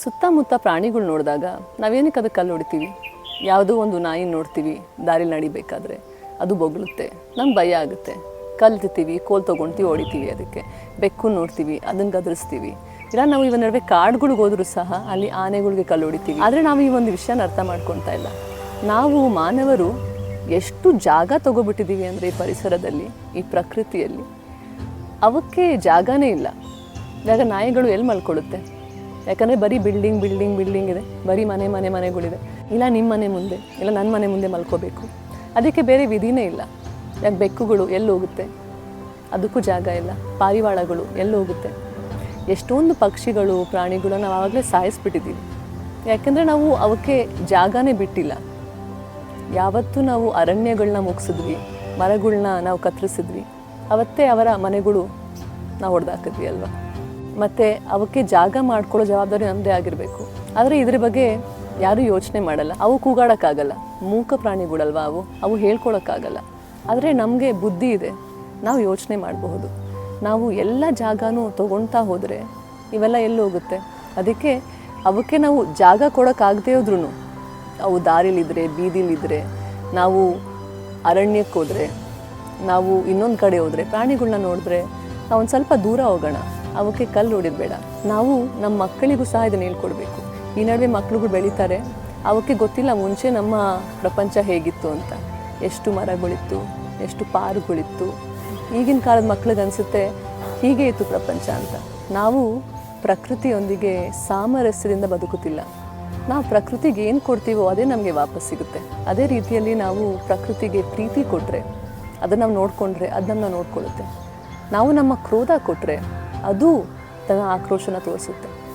ಸುತ್ತಮುತ್ತ ಪ್ರಾಣಿಗಳು ನೋಡಿದಾಗ ನಾವೇನಕ್ಕೆ ಅದಕ್ಕೆ ಕಲ್ಲು ಹೊಡಿತೀವಿ? ಯಾವುದೋ ಒಂದು ನಾಯಿ ನೋಡ್ತೀವಿ, ದಾರಿಲಿ ನಡಿಬೇಕಾದ್ರೆ ಅದು ಬೊಗಳುತ್ತೆ ನಮ್ಗೆ ಭಯ ಆಗುತ್ತೆ. ಕಲ್ತಿರ್ತೀವಿ, ಕೋಲ್ ತೊಗೊಳ್ತೀವಿ ಹೊಡಿತೀವಿ ಅದಕ್ಕೆ. ಬೆಕ್ಕು ನೋಡ್ತೀವಿ, ಅದನ್ನು ಗದರಿಸ್ತೀವಿ. ಇಲ್ಲ, ನಾವು ಇವ ನಡುವೆ ಕಾಡುಗಳಿಗೆ ಹೋದರೂ ಸಹ ಅಲ್ಲಿ ಆನೆಗಳಿಗೆ ಕಲ್ಲು ಹೊಡಿತೀವಿ. ಆದರೆ ನಾವು ಈ ಒಂದು ವಿಷಯನ ಅರ್ಥ ಮಾಡ್ಕೊತಾ ಇಲ್ಲ. ನಾವು ಮಾನವರು ಎಷ್ಟು ಜಾಗ ತಗೋಬಿಟ್ಟಿದ್ದೀವಿ ಅಂದರೆ ಈ ಪರಿಸರದಲ್ಲಿ, ಈ ಪ್ರಕೃತಿಯಲ್ಲಿ. ಅವಕ್ಕೆ ಜಾಗನೇ ಇಲ್ಲ. ಇವಾಗ ನಾಯಿಗಳು ಎಲ್ಲಿ ಮಲ್ಕೊಳ್ಳುತ್ತೆ ಯಾಕಂದರೆ ಬರೀ ಬಿಲ್ಡಿಂಗ್ ಬಿಲ್ಡಿಂಗ್ ಬಿಲ್ಡಿಂಗ್ ಇದೆ. ಬರೀ ಮನೆ ಮನೆ, ಮನೆಗಳಿದೆ. ಇಲ್ಲ ನಿಮ್ಮ ಮನೆ ಮುಂದೆ, ಇಲ್ಲ ನನ್ನ ಮನೆ ಮುಂದೆ ಮಲ್ಕೋಬೇಕು. ಅದಕ್ಕೆ ಬೇರೆ ವಿಧಿನೇ ಇಲ್ಲ. ಯಾಕೆ ಬೆಕ್ಕುಗಳು ಎಲ್ಲಿ ಹೋಗುತ್ತೆ? ಅದಕ್ಕೂ ಜಾಗ ಇಲ್ಲ. ಪಾರಿವಾಳಗಳು ಎಲ್ಲಿ ಹೋಗುತ್ತೆ? ಎಷ್ಟೊಂದು ಪಕ್ಷಿಗಳು ಪ್ರಾಣಿಗಳು ನಾವು ಆವಾಗಲೇ ಸಾಯಿಸ್ಬಿಟ್ಟಿದ್ದೀವಿ. ಯಾಕೆಂದರೆ ನಾವು ಅವಕ್ಕೆ ಜಾಗನೇ ಬಿಟ್ಟಿಲ್ಲ. ಯಾವತ್ತೂ ನಾವು ಅರಣ್ಯಗಳನ್ನ ಮುಗಿಸಿದ್ವಿ ಮರಗಳನ್ನ ನಾವು ಕತ್ತರಿಸಿದ್ವಿ. ಅವತ್ತೇ ಅವರ ಮನೆಗಳು ನಾವು ಹೊಡೆದಾಕಿದ್ವಿ ಅಲ್ವಾ? ಮತ್ತು ಅವಕ್ಕೆ ಜಾಗ ಮಾಡ್ಕೊಳ್ಳೋ ಜವಾಬ್ದಾರಿ ನಮ್ಮದೇ ಆಗಿರಬೇಕು. ಆದರೆ ಇದ್ರ ಬಗ್ಗೆ ಯಾರೂ ಯೋಚನೆ ಮಾಡಲ್ಲ. ಅವು ಕೂಗಾಡೋಕ್ಕಾಗಲ್ಲ. ಮೂಕ ಪ್ರಾಣಿಗಳಲ್ವಾ ಅವು? ಅವು ಹೇಳ್ಕೊಳಕ್ಕಾಗಲ್ಲ. ಆದರೆ ನಮಗೆ ಬುದ್ಧಿ ಇದೆ. ನಾವು ಯೋಚನೆ ಮಾಡಬಹುದು. ನಾವು ಎಲ್ಲ ಜಾಗನೂ ತೊಗೊಳ್ತಾ ಹೋದರೆ ಇವೆಲ್ಲ ಎಲ್ಲಿ ಹೋಗುತ್ತೆ? ಅದಕ್ಕೆ ಅವಕ್ಕೆ ನಾವು ಜಾಗ ಕೊಡೋಕ್ಕಾಗದೇ ಹೋದ್ರೂ ಅವು ದಾರಿಲಿದ್ರೆ, ಬೀದಿಲಿದ್ರೆ, ನಾವು ಅರಣ್ಯಕ್ಕೆ ಹೋದರೆ, ನಾವು ಇನ್ನೊಂದು ಕಡೆ ಹೋದರೆ ಪ್ರಾಣಿಗಳನ್ನ ನೋಡಿದ್ರೆ ನಾವು ಒಂದು ಸ್ವಲ್ಪ ದೂರ ಹೋಗೋಣ. ಅವಕ್ಕೆ ಕಲ್ಲು ಹೊಡಿದ್ಬೇಡ ನಾವು ನಮ್ಮ ಮಕ್ಕಳಿಗೂ ಸಹ ಇದನ್ನು ಹೇಳ್ಕೊಡ್ಬೇಕು. ಈ ನಡುವೆ ಮಕ್ಕಳುಗಳು ಬೆಳೀತಾರೆ. ಅವಕ್ಕೆ ಗೊತ್ತಿಲ್ಲ ಮುಂಚೆ ನಮ್ಮ ಪ್ರಪಂಚ ಹೇಗಿತ್ತು ಅಂತ. ಎಷ್ಟು ಮರಗಳಿತ್ತು, ಎಷ್ಟು ಪಾರುಗಳಿತ್ತು. ಈಗಿನ ಕಾಲದ ಮಕ್ಳಿಗೆ ಅನಿಸುತ್ತೆ, ಹೀಗೆ ಇತ್ತು ಪ್ರಪಂಚ ಅಂತ. ನಾವು ಪ್ರಕೃತಿಯೊಂದಿಗೆ ಸಾಮರಸ್ಯದಿಂದ ಬದುಕುತ್ತಿಲ್ಲ. ನಾವು ಪ್ರಕೃತಿಗೆ ಏನು ಕೊಡ್ತೀವೋ ಅದೇ ನಮಗೆ ವಾಪಸ್ ಸಿಗುತ್ತೆ. ಅದೇ ರೀತಿಯಲ್ಲಿ ನಾವು ಪ್ರಕೃತಿಗೆ ಪ್ರೀತಿ ಕೊಟ್ಟರೆ ಅದನ್ನು ನಾವು ನೋಡಿಕೊಂಡ್ರೆ ಅದನ್ನು ನೋಡ್ಕೊಳ್ಳುತ್ತೆ. ನಾವು ನಮ್ಮ ಕ್ರೋಧ ಕೊಟ್ಟರೆ ಅದು ತನ್ನ ಆಕ್ರೋಶನ ತೋರಿಸುತ್ತೆ.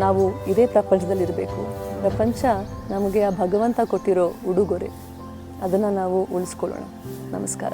ನಾವು ಇದೇ ಪ್ರಪಂಚದಲ್ಲಿರಬೇಕು ಪ್ರಪಂಚ ನಮಗೆ ಆ ಭಗವಂತ ಕೊಟ್ಟಿರೋ ಉಡುಗೊರೆ. ಅದನ್ನು ನಾವು ಉಳಿಸ್ಕೊಳ್ಳೋಣ. ನಮಸ್ಕಾರ.